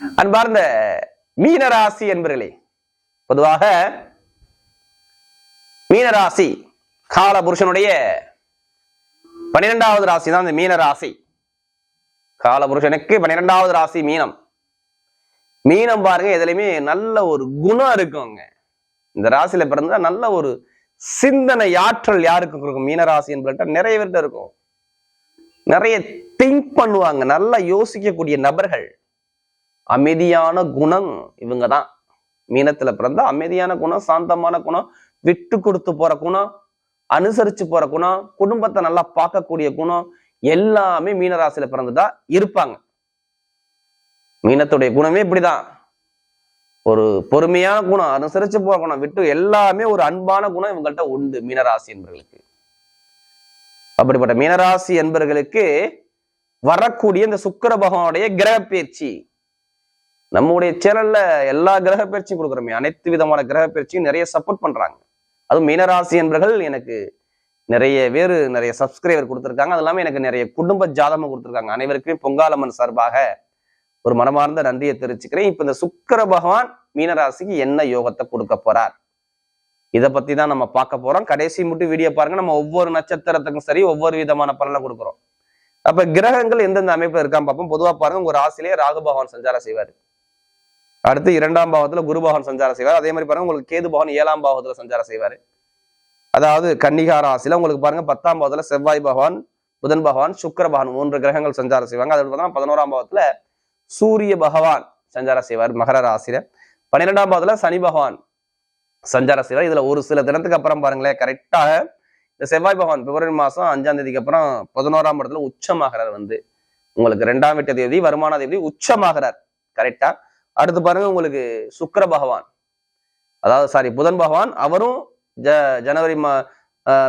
அன்பார்ந்த மீனராசி என்பர்களே பொதுவாக மீனராசி கால புருஷனுடைய பன்னிரெண்டாவது ராசி தான் இந்த மீனராசி. கால புருஷனுக்கு பன்னிரெண்டாவது ராசி மீனம். மீனம் பாருங்க எதுலையுமே நல்ல ஒரு குணம் இருக்குங்க. இந்த ராசியில பிறந்தா நல்ல ஒரு சிந்தனை ஆற்றல் யாருக்கு இருக்கும் மீனராசி என்பது நிறைய பேர்கிட்ட இருக்கும். நிறைய திங்க் பண்ணுவாங்க நல்லா யோசிக்கக்கூடிய நபர்கள். அமைதியான குணம் இவங்க தான் மீனத்துல பிறந்தா அமைதியான குணம் சாந்தமான குணம் விட்டு கொடுத்து போற குணம் அனுசரிச்சு போற குணம் குடும்பத்தை நல்லா பார்க்கக்கூடிய குணம் எல்லாமே மீனராசியில பிறந்துதா இருப்பாங்க. மீனத்துடைய குணமே இப்படிதான். ஒரு பொறுமையான குணம் அனுசரிச்சு போற குணம் விட்டு எல்லாமே ஒரு அன்பான குணம் இவங்கள்ட்ட உண்டு மீனராசி என்பர்களுக்கு. அப்படிப்பட்ட மீனராசி என்பர்களுக்கு வரக்கூடிய இந்த சுக்கர பகவானுடைய கிரக பயிற்சி நம்முடைய சேனல்ல எல்லா கிரக பயிற்சியும் கொடுக்குறோமே. அனைத்து விதமான கிரக பயிற்சியும் நிறைய சப்போர்ட் பண்றாங்க. அதுவும் மீனராசி என்பர்கள் எனக்கு நிறைய பேர் நிறைய சப்ஸ்கிரைபர் கொடுத்துருக்காங்க. அது இல்லாமல் எனக்கு நிறைய குடும்ப ஜாதகம் கொடுத்துருக்காங்க. அனைவருக்குமே பொங்காலம்மன் சார்பாக ஒரு மனமார்ந்த நன்றியை தெரிவிச்சுக்கிறேன். இப்ப இந்த சுக்கர பகவான் மீனராசிக்கு என்ன யோகத்தை கொடுக்க போறார்? இதை பத்தி தான் நம்ம பார்க்க போறோம். கடைசி மட்டும் வீடியோ பாருங்க. நம்ம ஒவ்வொரு நட்சத்திரத்துக்கும் சரி ஒவ்வொரு விதமான பலனை கொடுக்குறோம். அப்ப கிரகங்கள் எந்தெந்த அமைப்புல இருக்கான்னு பார்ப்போம். பொதுவா பாருங்க உங்க ராசிலேயே ராகு பகவான் சஞ்சாரம் செய்வார். அடுத்து இரண்டாம் பாவத்துல குருபகவான் சஞ்சாரம் செய்வார். அதே மாதிரி பாருங்க உங்களுக்கு கேது பகவான் ஏழாம் பாவத்துல சஞ்சாரம் செய்வார். அதாவது கன்னிகா ராசியில உங்களுக்கு பாருங்க பத்தாம் பாவத்துல செவ்வாய் பகவான் புதன் பகவான் சுக்கர பகவான் மூன்று கிரகங்கள் சஞ்சாரம் செய்வாங்க. அது பார்த்தா பதினோராம் பாவத்துல சூரிய பகவான் சஞ்சாரம் செய்வார் மகர ராசியில. பன்னிரெண்டாம் பாவத்துல சனி பகவான் சஞ்சாரம் செய்வார். இதுல ஒரு சில தினத்துக்கு அப்புறம் பாருங்களேன் கரெக்டாக இந்த செவ்வாய் பகவான் பிப்ரவரி மாசம் அஞ்சாம் தேதிக்கு அப்புறம் பதினோராம் இடத்துல உச்சமாகிறார் வந்து. உங்களுக்கு ரெண்டாம் வீட்டு தேதி வருமான தேதி உச்சமாகிறார். கரெக்டா அடுத்து பாருங்க உங்களுக்கு சுக்கர பகவான். அதாவது சாரி புதன் பகவான் அவரும் ஜ ஜனவரி மா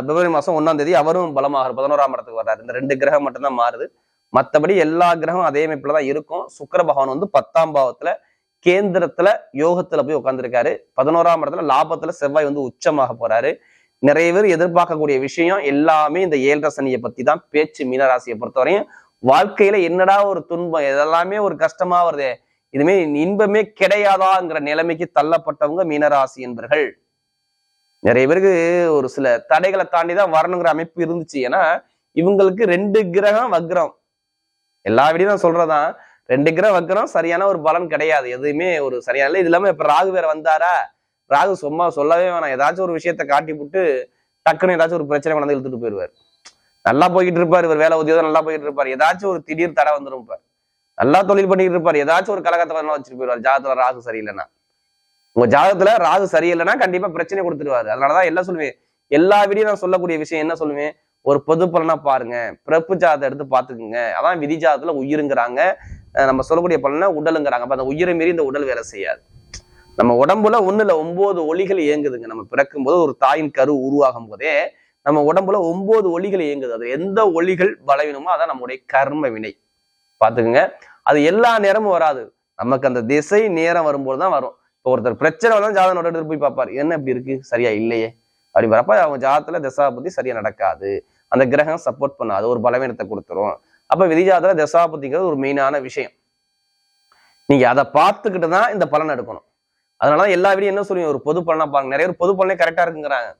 பிப்ரவரி மாசம் ஒன்றாம் தேதி அவரும் பலமாக பதினோராம் இடத்துக்கு வர்றாரு. இந்த ரெண்டு கிரகம் மட்டும்தான் மாறுது. மற்றபடி எல்லா கிரகம் அதே அமைப்பில் தான் இருக்கும். சுக்கர பகவான் வந்து பத்தாம் பாவத்தில் கேந்திரத்துல யோகத்துல போய் உட்காந்துருக்காரு பதினோராம் இடத்துல லாபத்துல செவ்வாய் வந்து உச்சமாக போறாரு. நிறைய பேர் எதிர்பார்க்கக்கூடிய விஷயம் எல்லாமே இந்த ஏழரை சனியை பத்தி தான். பேச்சு மீனராசியை பொறுத்தவரையும் வாழ்க்கையில என்னடா ஒரு துன்பம் இதெல்லாமே ஒரு கஷ்டமா வருதே இதுமே இன்பமே கிடையாதாங்கிற நிலைமைக்கு தள்ளப்பட்டவங்க மீனராசி என்பர்கள். நிறைய பேருக்கு ஒரு சில தடைகளை தாண்டி தான் வரணுங்கிற அமைப்பு இருந்துச்சு. ஏன்னா இவங்களுக்கு ரெண்டு கிரகம் வக்ரம். எல்லா விடையும் நான் சொல்றதான் ரெண்டு கிரகம் வக்ரம் சரியான ஒரு பலன் கிடையாது. எதுவுமே ஒரு சரியான இது இல்லாம இப்ப ராகு வேற வந்தாரா? ராகு சும்மா சொல்லவே வேணாம். ஏதாச்சும் ஒரு விஷயத்த காட்டி விட்டு டக்குன்னு ஏதாச்சும் ஒரு பிரச்சனை கொண்டாந்து இழுத்துட்டு போயிடுவார். நல்லா போய்கிட்டு இருப்பார். இவர் வேலை உத்தியோகம் நல்லா போயிட்டு இருப்பார். ஏதாச்சும் ஒரு திடீர் தடை வந்துடும் இப்ப நல்லா தொழில் பண்ணிட்டு இருப்பார். ஏதாச்சும் ஒரு கலகத்தை வரலாம் வச்சுட்டு போயிடுவார். ஜாதகத்துல ராகு சரியில்லைன்னா. உங்க ஜாதகத்துல ராகு சரியில்லைன்னா கண்டிப்பா பிரச்சனை கொடுத்துருவாரு. அதனாலதான் எல்லாம் சொல்லுவேன்? எல்லா வீடியும் நான் சொல்லக்கூடிய விஷயம் என்ன சொல்லுவேன்? ஒரு பொது பலனா பாருங்க. பிறப்பு ஜாதத்தை எடுத்து பாத்துக்குங்க அதான் விதி ஜாதத்துல உயிருங்கிறாங்க. நம்ம சொல்லக்கூடிய பலனை உடலுங்கிறாங்க. அப்ப அந்த உயிரை மீறி இந்த உடல் வேலை செய்யாது. நம்ம உடம்புல ஒண்ணுல ஒன்பது ஒளிகள் இயங்குதுங்க. நம்ம பிறக்கும் போது ஒரு தாயின் கரு உருவாகும் போதே நம்ம உடம்புல ஒன்பது ஒளிகள் இயங்குது. அது எந்த ஒளிகள் பலவீனமோ அதான் நம்முடைய கர்ம வினை. பார்த்துக்குங்க. அது எல்லா நேரமும் வராது. நமக்கு அந்த திசை நேரம் வரும்போது தான் வரும். இப்போ ஒருத்தர் பிரச்சனை வந்தாலும் ஜாதகம் எடுத்து போய் பார்ப்பார். என்ன இப்படி இருக்கு? சரியா இல்லையே. அப்படி வரப்ப அவங்க ஜாதத்துல தசாபதி சரியா நடக்காது. அந்த கிரகம் சப்போர்ட் பண்ணாது. ஒரு பலவீனத்தை கொடுத்துரும். அப்ப விதிஜாதத்துல தசாபதிங்கிறது ஒரு மெயினான விஷயம். நீங்க அதை பார்த்துக்கிட்டு தான் இந்த பலன் எடுக்கணும். அதனாலதான் எல்லா வீடியும் என்ன சொல்லுவீங்க? ஒரு பொது பலனா பாருங்க. நிறைய பேர் பொது பலனே கரெக்டா இருக்குங்கிறாங்க.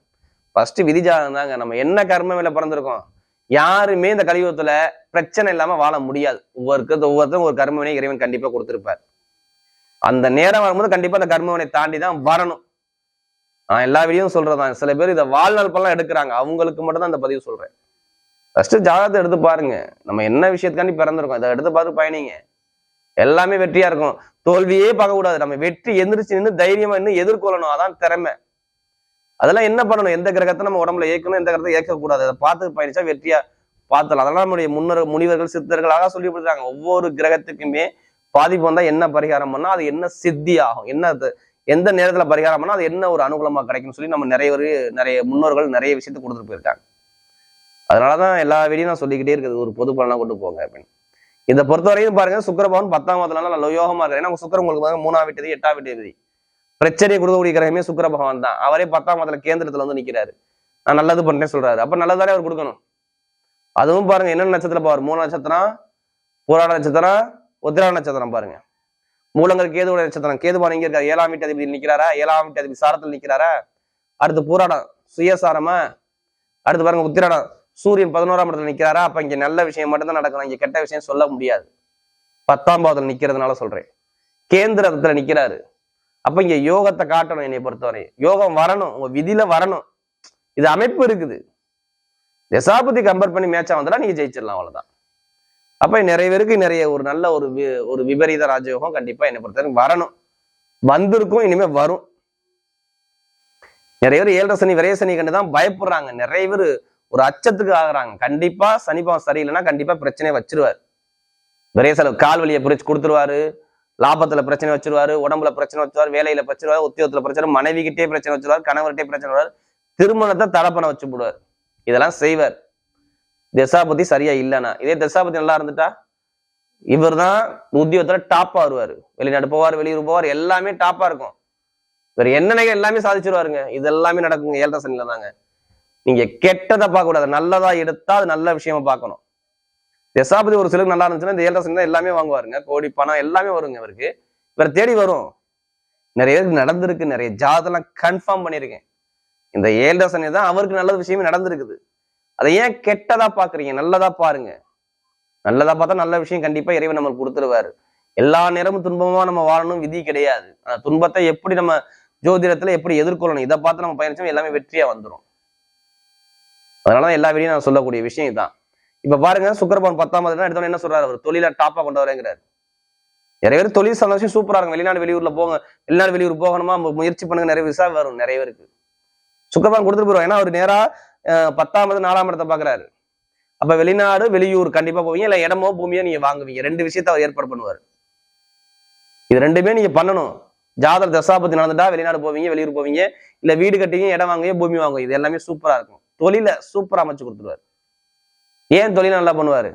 ஃபர்ஸ்ட் விதிஜாதம் தாங்க. நம்ம என்ன கர்ம மேல பிறந்திருக்கோம்? யாருமே இந்த கலியுகத்துல பிரச்சனை இல்லாம வாழ முடியாது. ஒவ்வொருத்தரும் ஒவ்வொருத்தரும் ஒரு கர்மவினை இறைவன் கண்டிப்பா கொடுத்திருப்பார். அந்த நேரம் வரும்போது கண்டிப்பா அந்த கர்மவினை தாண்டி தான் வரணும். நான் எல்லா வீடியும் சொல்றதான் சில பேர் இதை வாழ்நாள் பல்லாம் எடுக்கிறாங்க. அவங்களுக்கு மட்டும் தான் அந்த பதிவு சொல்றேன். ஃபர்ஸ்ட் ஜாதகத்தை எடுத்து பாருங்க. நம்ம என்ன விஷயத்துக்காண்டி பிறந்திருக்கோம்? இதை எடுத்து பார்த்து பயணிங்க. எல்லாமே வெற்றியா இருக்கும். தோல்வியே பார்க்க கூடாது நம்ம வெற்றி எந்திரிச்சு நின்று தைரியமா நின்று எதிர்கொள்ளணும். அதான் திறமை. அதெல்லாம் என்ன பண்ணணும்? எந்த கிரகத்தை நம்ம உடம்புல இயக்கணும்? எந்த கிரகத்தை இயக்கக்கூடாது? அதை பார்த்து பயணிச்சா வெற்றியா பார்த்தலாம் அதெல்லாம் நம்முடைய முன்னர் முனிவர்கள் சித்தர்களாக சொல்லி கொடுத்துருக்காங்க ஒவ்வொரு கிரகத்துக்குமே பாதிப்பு வந்தால் என்ன பரிகாரம் பண்ணா அது என்ன சித்தி ஆகும் என்ன அது? எந்த நேரத்துல பரிகாரம் பண்ணா அது என்ன ஒரு அனுகூலமா கிடைக்கும்னு சொல்லி நம்ம நிறைய ஒரு நிறைய முன்னோர்கள் நிறைய விஷயத்த கொடுத்துட்டு போயிருக்காங்க. அதனாலதான் எல்லா வீடியும் நான் சொல்லிக்கிட்டே இருக்குது. ஒரு பொது பலனா கொண்டு போங்க அப்படின்னு. இதை பொறுத்த வரைக்கும் பாருங்க சுக்கரபவன் பத்தாம் மாதத்துல நல்ல யோகமா இருக்கு ஏன்னா சுக்கரம் உங்களுக்கு பாருங்க மூணாம் வீட்டு எட்டாம் வீட்டு பிரச்சனையை கொடுக்கக்கூடிய கிரகமே சுக்கர பகவான் தான். அவரே பத்தாம் மாதத்துல கேந்திரத்துல வந்து நிக்கிறாரு. நான் நல்லது பண்ணேன் சொல்றாரு. அப்ப நல்லதானே அவர் கொடுக்கணும்? அதுவும் பாருங்க என்ன நட்சத்திரம் பாரு? மூணு நட்சத்திரம் புராண நட்சத்திரம் உத்திராட நட்சத்திரம் பாருங்க. மூலங்கள் கேதுவோட நட்சத்திரம். கேதுபான் எங்க இருக்காரு. ஏழாம் வீட்டு அதிபதி நிக்கிறாரா? ஏழாம் வீட்டு அதிபதி சாரத்தில் நிக்கிறாரா? அடுத்து பூராடம் சுயசாரமா. அடுத்து பாருங்க உத்திராடம் சூரியன் பதினோராம் இடத்துல நிக்கிறாரா? அப்ப இங்க நல்ல விஷயம் மட்டும்தான் நடக்கணும். இங்க கெட்ட விஷயம் சொல்ல முடியாது. பத்தாம் பாவத்துல நிக்கிறதுனால சொல்றேன். கேந்திரத்துல நிக்கிறாரு. அப்ப இங்க யோகத்தை காட்டணும் என்னை பொறுத்தவரை யோகம் வரணும் உங்க விதியில வரணும். இது அமைப்பு இருக்குது. தசாபதி கம்பேர் பண்ணி மேட்சா வந்தா நீங்க ஜெயிச்சிடலாம் அவ்வளவுதான். அப்ப நிறைய பேருக்கு நிறைய ஒரு நல்ல ஒரு வி- ஒரு விபரீத ராஜயோகம் கண்டிப்பா என்னை பொறுத்தவரைக்கும் வரணும். வந்திருக்கும் இனிமே வரும். நிறைய பேர் ஏழரை சனி விரைய சனி கண்டு தான் பயப்படுறாங்க. நிறைய பேர் ஒரு அச்சத்துக்கு ஆகுறாங்க. கண்டிப்பா சனிபாவம் சரியில்லைன்னா கண்டிப்பா பிரச்சனையை வச்சிருவாரு. விரைய செலவு கால் வலியை பிரிச்சு கொடுத்துருவாரு. லாபத்துல பிரச்சனை வச்சிருவாரு உடம்புல பிரச்சனை வச்சிருவாரு வேலையில பிரச்சனை உத்தியோகத்துல பிரச்சனை மனைவி கிட்டே பிரச்சனை வச்சிருவார் கணவர்கிட்டே பிரச்சனை வருவார் திருமணத்தை தடை பண்ண வச்சு போடுவார். இதெல்லாம் செய்வார். தசாபதி சரியா இல்லைனா இதே தசாபதி நல்லா இருந்துட்டா இவர் தான் உத்தியோகத்துல டாப்பா வருவாரு. வெளிநாடு போவார் வெளியூர் போவார் எல்லாமே டாப்பா இருக்கும். இவர் என்ன எல்லாமே சாதிச்சிருவாருங்க. இது எல்லாமே நடக்குங்க. ஏழரை சனில தாங்க நீங்க கெட்டதை பார்க்க கூடாது நல்லதா எடுத்தா அது நல்ல விஷயமா பார்க்கணும். தசாபதி ஒரு சிலருக்கு நல்லா இருந்துச்சுன்னா இந்த ஏழரை சனி எல்லாமே வாங்குவாருங்க. கோடி பணம் எல்லாமே வருங்க இவருக்கு. இவர் தேடி வரும். நிறைய பேருக்கு நடந்திருக்கு நிறைய ஜாதெல்லாம் கன்ஃபார்ம் பண்ணியிருக்கேன். இந்த ஏழரை சனி தான் அவருக்கு நல்ல விஷயமே நடந்திருக்குது. அதை ஏன் கெட்டதா பாக்குறீங்க நல்லதா பாருங்க. நல்லதா பார்த்தா நல்ல விஷயம் கண்டிப்பா இறைவன் நம்மளுக்கு கொடுத்துருவாரு. எல்லா நேரமும் துன்பமா நம்ம வாழணும் விதி கிடையாது. அந்த துன்பத்தை எப்படி நம்ம ஜோதிடத்துல எப்படி எதிர்கொள்ளணும்? இதை பார்த்து நம்ம பயணிச்சோம் எல்லாமே வெற்றியா வந்துடும் அதனாலதான் எல்லா வீடியும் நான் சொல்லக்கூடிய விஷயம் இதுதான் இப்ப பாருங்க சுக்கரபான் பத்தாம் தேதி எடுத்தோன்னு என்ன சொல்றாரு? அவர் தொழில டாப்பா கொண்டு வரேங்கிறாரு. நிறைய பேர் தொழில் சந்தோஷம் சூப்பரா இருக்கும். வெளிநாடு வெளியூர்ல போங்க. வெளிநாடு வெளியூர் போகணுமா? முயற்சி பண்ணுங்க. நிறைய விசா வரும். நிறைய பேருக்கு. சுக்கரபவன் கொடுத்துட்டு போயிருவோம் ஏன்னா அவர் நேரா பத்தாம் இடத்து நாலாம் இடத்தை பாக்குறாரு. அப்ப வெளிநாடு வெளியூர் கண்டிப்பா போவீங்க. இல்ல இடமோ பூமியோ நீங்க வாங்குவீங்க. ரெண்டு விஷயத்த அவர் ஏற்பாடு பண்ணுவார். இது ரெண்டுமே நீங்க பண்ணணும். ஜாதக தசாபத்தி நடந்துட்டா வெளிநாடு போவீங்க வெளியூர் போவீங்க. இல்ல வீடு கட்டிங்க இடம் வாங்குவீங்க பூமி வாங்குவீங்க இது எல்லாமே சூப்பரா இருக்கும். தொழில சூப்பரா அமைச்சு கொடுத்துருவாரு. ஏன் தொழில் நல்லா பண்ணுவாரு?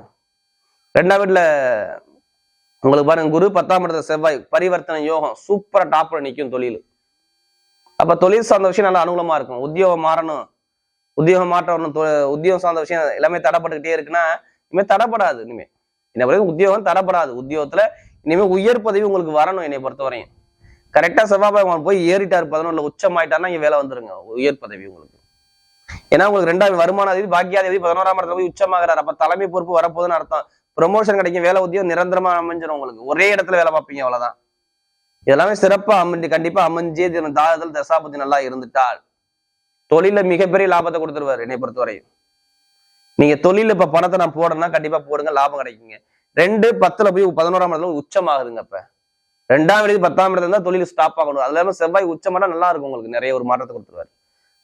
ரெண்டாம் வீட்டுல உங்களுக்கு பாருங்க குரு பத்தாம் இடத்துல செவ்வாய் பரிவர்த்தனை யோகம் சூப்பரா டாப்ல நிற்கும் தொழில். அப்போ தொழில் சார்ந்த விஷயம் நல்லா அனுகூலமா இருக்கும். உத்தியோகம் மாறணும். உத்தியோகம் மாற்றணும் வரணும். உத்தியோகம் சார்ந்த விஷயம் எல்லாமே தடைப்பட்டுக்கிட்டே இருக்குன்னா இனிமே தடைப்படாது இனிமே. என்ன வரைக்கும் உத்தியோகம் தடைப்படாது. உத்தியோகத்துல இனிமேல் உயர் பதவி உங்களுக்கு வரணும் என்னை பொறுத்தவரையும் கரெக்டா செவ்வாய் பகவான் போய் ஏறிட்டாரு உச்சம் உச்சமாயிட்டாருன்னா இங்கே வேலை வந்துருங்க. உயர் பதவி உங்களுக்கு. ஏன்னா உங்களுக்கு ரெண்டாவது வருமான அதிபதி பாக்கியாதிபதி பதினோராம் இடத்துல போய் உச்சமாகிறார். அப்ப தலைமை பொறுப்பு வரப்போகுதுன்னு அர்த்தம். ப்ரொமோஷன் கிடைக்கும் வேலை உத்தியோகம் நிரந்தரமா அமைஞ்சிடும் உங்களுக்கு. ஒரே இடத்துல வேலை பார்ப்பீங்க அவ்வளவுதான். இதெல்லாமே சிறப்பா அமைஞ்சு கண்டிப்பா அமைஞ்சே தீரும். தாதல் தசாபதி நல்லா இருந்துட்டால். தொழில மிகப்பெரிய லாபத்தை கொடுத்துருவாரு என்னை பொறுத்தவரையும். நீங்க தொழில இப்ப பணத்தை நான் போடணும்னா கண்டிப்பா போடுங்க லாபம் கிடைக்குங்க. ரெண்டு பத்துல போய் பதினோராம் இடத்துல உச்சமாகுதுங்க இப்ப ரெண்டாம் இடத்து பத்தாம் இடத்துல இருந்தா தொழில் ஸ்டாப் ஆகணும். அதுல செவ்வாய் உச்சமாட்டா நல்லா இருக்கும் உங்களுக்கு நிறைய ஒரு மாற்றத்தை கொடுத்துருவாரு.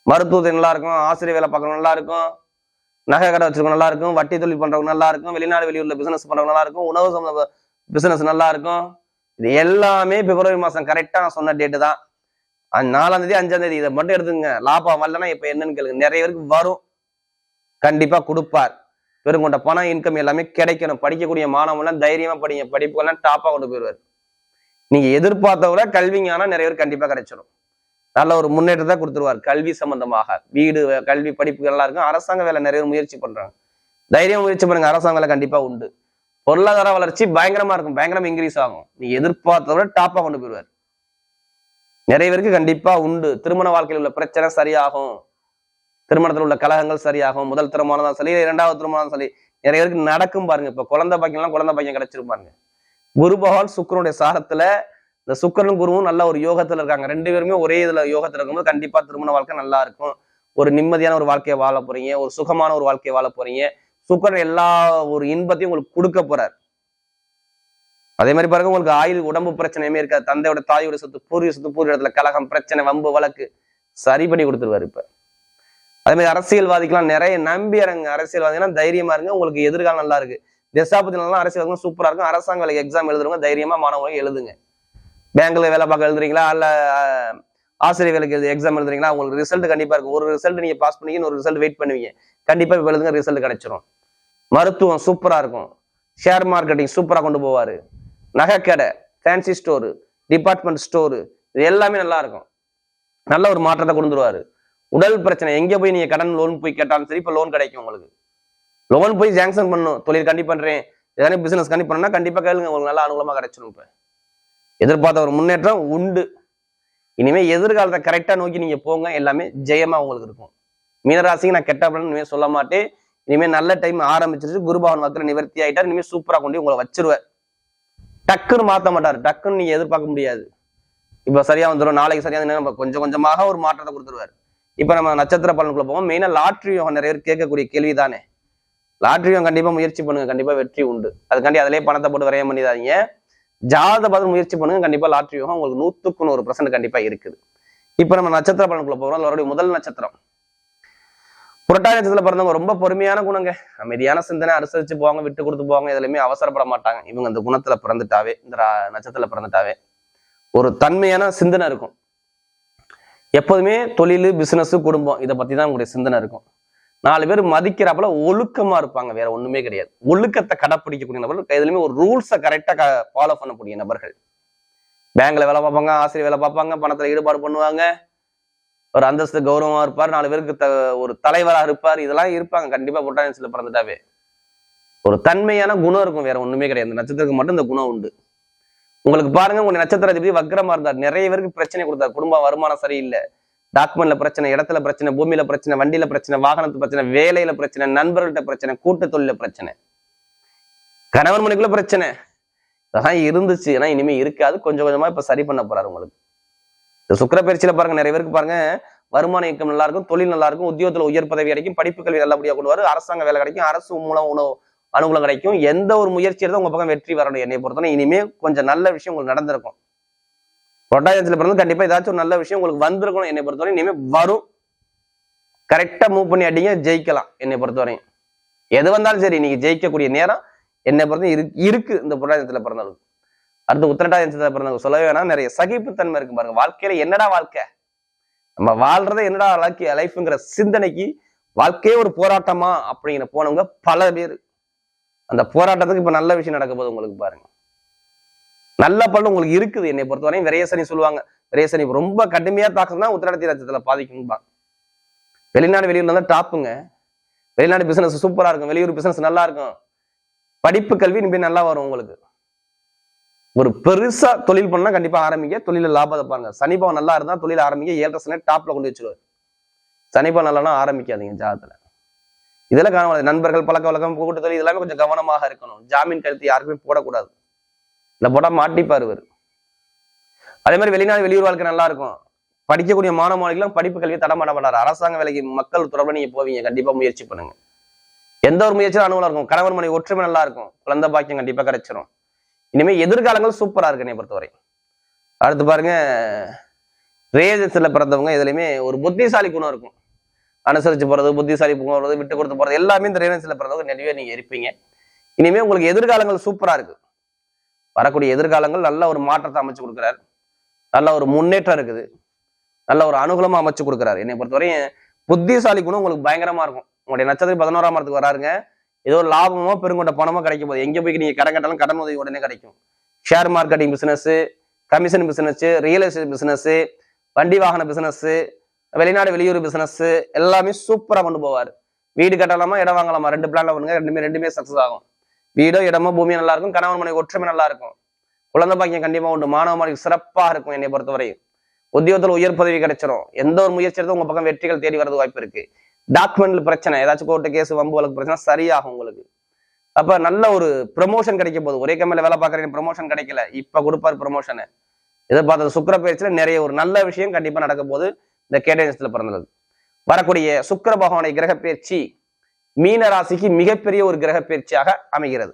மருத்துவத்தை நல்லா இருக்கும் ஆசிரியர் வேலை பார்க்கறவங்க நல்லா இருக்கும் நகை கடை வச்சிருக்கவங்க நல்லா இருக்கும் வட்டி தொழில் பண்றவங்க நல்லா இருக்கும் வெளிநாடு வெளியூர்ல பிசினஸ் பண்றவங்க நல்லா இருக்கும் உணவு சம்பந்த பிசினஸ் நல்லா இருக்கும் இது எல்லாமே பிப்ரவரி மாசம் கரெக்டா நான் சொன்ன டேட்டு தான். நாலாம் தேதி அஞ்சாம் தேதி இதை மட்டும் எடுத்துங்க லாபம் வரலன்னா இப்ப என்னன்னு கேளுங்க. நிறைய பேருக்கு வரும். கண்டிப்பா கொடுப்பார். பெருங்கொண்ட பணம் இன்கம் எல்லாமே கிடைக்கணும். படிக்கக்கூடிய மாணவன்லாம் தைரியமா படிங்க. படிப்புகள்லாம் டாப்பா கொண்டு போயிடுவார். நீங்க எதிர்பார்த்த விட கல்வி ஞானம் நிறைய பேர் கண்டிப்பா கிடைச்சிடும் நல்ல ஒரு முன்னேற்றத்தை கொடுத்துருவார். கல்வி சம்பந்தமாக. வீடு கல்வி படிப்புகள் எல்லாம் இருக்கும். அரசாங்க வேலை நிறைய முயற்சி பண்றாங்க. தைரியம் முயற்சி பண்ணுங்க. அரசாங்க வேலை கண்டிப்பா உண்டு. பொருளாதார வளர்ச்சி பயங்கரமா இருக்கும். பயங்கரமா இன்க்ரீஸ் ஆகும். நீ எதிர்பார்த்தத விட டாப்பா கொண்டு போயிருவார் நிறைய பேருக்கு கண்டிப்பா உண்டு. திருமண வாழ்க்கையில் உள்ள பிரச்சனை சரியாகும். திருமணத்தில் உள்ள கலகங்கள் சரியாகும். முதல் திருமணம் சரி இரண்டாவது திருமணம் சரி. நிறைய பேருக்கு நடக்கும் பாருங்க. இப்ப குழந்தை பாக்கியம்லாம் குழந்தை பாக்கியம் கிடைச்சிருப்பாருங்க குரு பகவான் சுக்கரனுடைய சாரத்துல இந்த சுக்கிரனும் குருவும் நல்ல ஒரு யோகத்துல இருக்காங்க. ரெண்டு பேருமே ஒரே இதுல யோகத்துல இருக்கும்போது கண்டிப்பா திருமண வாழ்க்கை நல்லா இருக்கும். ஒரு நிம்மதியான ஒரு வாழ்க்கையை வாழ போறீங்க. ஒரு சுகமான ஒரு வாழ்க்கையை வாழ போறீங்க. சுக்கரன் எல்லா ஒரு இன்பத்தையும் உங்களுக்கு கொடுக்க போறார். அதே மாதிரி பாருங்க உங்களுக்கு ஆயுள் உடம்பு பிரச்சனையுமே இருக்காது. தந்தையோட தாயோட சொத்து பூர்வீக சொத்து பூர்வ இடத்துல கலகம் பிரச்சனை வம்பு வழக்கு சரி பண்ணி கொடுத்துருவாரு இப்ப. அதே மாதிரி அரசியல்வாதிக்கெல்லாம் நிறைய நம்பி இறங்க அரசியல்வாதிகள்லாம் தைரியமா இருங்க. உங்களுக்கு எதிர்காலம் நல்லா இருக்கு. தசாபத்தினாலாம் அரசியல் சூப்பரா இருக்கும். அரசாங்க எக்ஸாம் எழுதுறவங்க தைரியமா மாணவர்கள் எழுதுங்க. பேங்க்ல வேலை பார்க்க எழுதுறீங்களா? அல்ல ஆசிரியர் வேலைக்கு எக்ஸாம் எழுதுறீங்களா? உங்களுக்கு ரிசல்ட் கண்டிப்பா இருக்கும். ஒரு ரிசல்ட் நீங்க பாஸ் பண்ணீங்கன்னு ஒரு ரிசல்ட் வெயிட் பண்ணுவீங்க. கண்டிப்பா இப்ப எழுதுங்க ரிசல்ட் கிடைச்சிரும். மருத்துவம் சூப்பரா இருக்கும். ஷேர் மார்க்கெட்டிங் சூப்பரா கொண்டு போவாரு. நகைக்கடை ஃபேன்சி ஸ்டோரு டிபார்ட்மெண்ட் ஸ்டோரு இது எல்லாமே நல்லா இருக்கும். நல்ல ஒரு மாற்றத்தை கொடுத்துருவாரு உடல் பிரச்சனை எங்க போய் நீங்க கடன் லோன் போய் கேட்டாலும் சரி இப்ப லோன் கிடைக்கும் உங்களுக்கு. லோன் போய் ஜாங்ஷன் பண்ணணும். தொழில் கண்டி பண்றேன். ஏதாவது பிசினஸ் கண்டி பண்ணா கண்டிப்பா கேளுங்க. உங்களுக்கு நல்ல அனுகூலமா கிடைச்சிடும் இப்போ. எதிர்பார்த்த ஒரு முன்னேற்றம் உண்டு. இனிமே எதிர்காலத்தை கரெக்டா நோக்கி நீங்க போங்க. எல்லாமே ஜெயமா உங்களுக்கு இருக்கும். மீனராசிக்கு நான் கெட்ட பலன் இனிமே சொல்ல மாட்டேன். இனிமே நல்ல டைம் ஆரம்பிச்சிருச்சு. குருபவன் வக்கர நிவர்த்தி ஆகிட்டார் இனிமேல் சூப்பரா கொண்டு உங்களை வச்சிருவார் டக்குன்னு மாத்த மாட்டார். டக்குன்னு நீங்க எதிர்பார்க்க முடியாது. இப்ப சரியா வந்துடும் நாளைக்கு சரியா வந்து நம்ம கொஞ்சம் கொஞ்சமாக ஒரு மாற்றத்தை கொடுத்துருவார். இப்ப நம்ம நட்சத்திர பலனுக்குள்ள போவோம். மெயினா லாட்ரி யோகம் நிறைய பேர் கேட்கக்கூடிய கேள்விதானே. லாட்ரி யோகம் கண்டிப்பா முயற்சி பண்ணுங்க. கண்டிப்பா வெற்றி உண்டு. அதுக்காண்டி அதிலே பணத்தை போட்டு வரைய பண்ணிடாதீங்க. ஜாத பதில் முயற்சி பண்ணுங்க. கண்டிப்பா லாட்ரி யோகம் உங்களுக்கு நூத்துக்கு நூறு பர்சன்ட் கண்டிப்பா இருக்குது. இப்ப நம்ம நட்சத்திர பலனுக்குள்ள போறோம். அவருடைய முதல் நட்சத்திரம். புரட்டாதி நட்சத்திரம் பிறந்தவங்க ரொம்ப பொறுமையான குணங்க. அமைதியான சிந்தனை அனுசரிச்சு போவாங்க விட்டு கொடுத்து போவாங்க எதுலையுமே அவசரப்பட மாட்டாங்க. இவங்க இந்த குணத்துல பிறந்துட்டாவே இந்த ரா- நட்சத்திரத்துல பிறந்துட்டாவே. ஒரு தன்மையான சிந்தனை இருக்கும். எப்போதுமே தொழில் பிசினஸ் குடும்பம் இதை பத்தி தான் உங்களுடைய சிந்தனை இருக்கும். நாலு பேர் மதிக்கிறாப்புல ஒழுக்கமா இருப்பாங்க வேற ஒண்ணுமே கிடையாது. ஒழுக்கத்தை கடைப்பிடிக்கக்கூடிய நபர்கள் எதுலையுமே ஒரு ரூல்ஸை கரெக்டா ஃபாலோ பண்ணக்கூடிய நபர்கள். பேங்க்ல வேலை பார்ப்பாங்க ஆசிரியர் வேலை பார்ப்பாங்க பணத்துல ஈடுபாடு பண்ணுவாங்க. ஒரு அந்தஸ்து கௌரவமா இருப்பார் நாலு பேருக்கு த ஒரு தலைவரா இருப்பார் இதெல்லாம் இருப்பாங்க. கண்டிப்பா புட்டாயன்ஸ்ல பிறந்துட்டாவே. ஒரு தன்மையான குணம் இருக்கும் வேற ஒண்ணுமே கிடையாது. இந்த நட்சத்திரத்துக்கு மட்டும் இந்த குணம் உண்டு. உங்களுக்கு பாருங்க உங்க நட்சத்திர அதிபதி வக்கரமா இருந்தார். நிறைய பேருக்கு பிரச்சனை கொடுத்தார். குடும்ப வருமானம் சரியில்லை. டாக்குமெண்ட்ல பிரச்சனை இடத்துல பிரச்சனை பூமியில பிரச்சனை வண்டியில பிரச்சனை வாகனத்து பிரச்சனை வேலையில பிரச்சனை நண்பர்கள்ட்ட பிரச்சனை கூட்டு தொழில பிரச்சனை. கணவன் மணிக்குள்ள பிரச்சனை. இதெல்லாம் இருந்துச்சு. ஆனா இனிமே இருக்காது. கொஞ்சம் கொஞ்சமா இப்ப சரி பண்ண போறாரு உங்களுக்கு. இந்த சுக்கர பயிற்சியில பாருங்க நிறைய பேருக்கு பாருங்க வருமான இயக்கம் நல்லா இருக்கும் தொழில் நல்லா இருக்கும் உத்தியோகத்துல உயர் பதவி கிடைக்கும் படிப்பு கல்வி நல்லபடியாக கொண்டு வரும் அரசாங்க வேலை கிடைக்கும் அரசு மூலம் உணவு அனுகூலம் கிடைக்கும். எந்த ஒரு முயற்சி எடுத்தாலும் உங்க பக்கம் வெற்றி வரணும். என்னை பொறுத்தவரை இனிமே கொஞ்சம் நல்ல விஷயம் உங்களுக்கு நடந்திருக்கும். கொட்டாயத்துல பிறந்து கண்டிப்பா ஏதாச்சும் ஒரு நல்ல விஷயம் உங்களுக்கு வந்திருக்கணும். என்னை பொறுத்தவரை இனிமே வரும். கரெக்டா மூவ் பண்ணி அடிங்க ஜெயிக்கலாம் என்னை பொறுத்தவரையும். எது வந்தாலும் சரி நீங்க ஜெயிக்கக்கூடிய நேரம் என்னை பொறுத்த இருக்கு இருக்கு இந்த புராணத்துல பிறந்தவங்களுக்கு அடுத்து உத்திரட்டா பிறந்தவங்க சொல்லவே வேணாம். நிறைய சகிப்புத்தன்மை இருக்கு பாருங்க. வாழ்க்கையில என்னடா வாழ்க்கை? நம்ம வாழ்றது என்னடா வாழ்க்கை லைஃப்ங்கிற சிந்தனைக்கு வாழ்க்கையே ஒரு போராட்டமா? அப்படிங்கிற போனவங்க பல பேர். அந்த போராட்டத்துக்கு இப்ப நல்ல விஷயம் நடக்க போது உங்களுக்கு பாருங்க. நல்ல பலன் உங்களுக்கு இருக்குது. என்னை பொறுத்தவரையும் விரயசனி சொல்லுவாங்க. விரயசனி ரொம்ப கடுமையா தாக்கம் தான் உத்திரடத்தி ராஜ்யத்துல பாதிக்கும் வெளிநாடு வெளியூர்ல தான் டாப்புங்க வெளிநாடு பிசினஸ் சூப்பரா இருக்கும். வெளியூர் பிசினஸ் நல்லா இருக்கும். படிப்பு கல்வி இனிமே நல்லா வரும் உங்களுக்கு. ஒரு பெருசா தொழில் பண்ணா கண்டிப்பா ஆரம்பிங்க. தொழில லாபத்தை பாருங்க. சனிபாவம் நல்லா இருந்தா தொழில் ஆரம்பிங்க. ஏழரை சனி டாப்ல கொண்டு வச்சிருவாரு. சனிபாவம் நல்லானா ஆரம்பிக்காதீங்க ஜாதத்துல இதெல்லாம் கவனம் நண்பர்கள் பழக்க வழக்கம் கூட்டத்தொழில் இதெல்லாமே கொஞ்சம் கவனமாக இருக்கணும். ஜாமீன் கழுத்து யாருக்குமே போடக்கூடாது. இல்ல போட்டா மாட்டிப்பார் இவர். அதே மாதிரி வெளிநாடு வெளியூர் வாழ்க்கை நல்லா இருக்கும் படிக்கக்கூடிய மாணவ மாணவிகளும் படிப்பு கல்வியை தடமாட மாட்டாரு அரசாங்க வேலைக்கு மக்கள் தொடர்பு நீங்க போவீங்க. கண்டிப்பா முயற்சி பண்ணுங்க. எந்த ஒரு முயற்சியும் அனுகூலம் இருக்கும். கணவன் மனைவி ஒற்றுமை நல்லா இருக்கும். குழந்தை பாக்கியம் கண்டிப்பா கிடைச்சிரும். இனிமே எதிர்காலங்கள் சூப்பரா இருக்கு என்னை பொறுத்தவரை. அடுத்து பாருங்க ரேஜன்ஸ்ல பிறந்தவங்க எதுலையுமே ஒரு புத்திசாலி குணம் இருக்கும். அனுசரிச்சு போறது புத்திசாலி குணம் விட்டு கொடுத்து போறது எல்லாமே இந்த ரேஜன்ஸ்ல பிறந்தவங்க நிறைய நீங்க இருப்பீங்க. இனிமே உங்களுக்கு எதிர்காலங்கள் சூப்பரா இருக்கு. வரக்கூடிய எதிர்காலங்கள் நல்ல ஒரு மாற்றத்தை அமைச்சு கொடுக்குறாரு. நல்ல ஒரு முன்னேற்றம் இருக்குது. நல்ல ஒரு அனுகூலமாக அமைச்சு கொடுக்குறாரு. என்னை பொறுத்தவரையும் புத்திசாலி குணம் உங்களுக்கு பயங்கரமா இருக்கும். உங்களுடைய நட்சத்திரம் பதினோராம் இடத்துக்கு வராருங்க. ஏதோ ஒரு லாபமோ பெருங்கொண்ட பணமோ கிடைக்கும் போது எங்கே போய் நீங்கள் கடன் கட்டாலும் கடன் உதவி உடனே கிடைக்கும். Share marketing business commission business real estate business வண்டி வாகன பிசினஸ் வெளிநாடு வெளியூர் பிசினஸ் எல்லாமே சூப்பராக கொண்டு போவார். வீடு கட்டலாமா இடம் வாங்கலாமா? ரெண்டு பிளான்ல பண்ணுங்க ரெண்டுமே ரெண்டுமே சக்ஸஸ் ஆகும். வீடோ இடமோ பூமியோ நல்லா இருக்கும் கணவன் மனைவி ஒற்றுமை நல்லா இருக்கும் குழந்தை பாக்கியம் கண்டிப்பா உண்டு. மாணவ மாணவி சிறப்பாக இருக்கும் என்னை பொறுத்தவரையும். உத்தியோகத்தில் உயர் பதவி கிடைச்சிடும் எந்த ஒரு முயற்சி எடுத்தும் உங்க பக்கம் வெற்றிகள் தேடி வரது வாய்ப்பு இருக்கு. டாக்குமெண்ட்ல பிரச்சனை ஏதாச்சும் கோர்ட்டு கேஸ் வம்பு வழக்கு பிரச்சனை சரியாகும் உங்களுக்கு. அப்ப நல்ல ஒரு ப்ரமோஷன் கிடைக்க போகுது. ஒரே கம்பெனில வேலை பார்க்குறீங்க ப்ரமோஷன் கிடைக்கல. இப்ப கொடுப்பாரு ப்ரமோஷன் எதிர்பார்த்தது சுக்கர பயிற்சியில நிறைய ஒரு நல்ல விஷயம் கண்டிப்பா நடக்க போகுது. இந்த கேடயன்ஸ்ல பிறந்தது. வரக்கூடிய சுக்கர பகவானை கிரக பயிற்சி மீன ராசிக்கு மிகப்பெரிய ஒரு கிரக பயிற்சியாக அமைகிறது.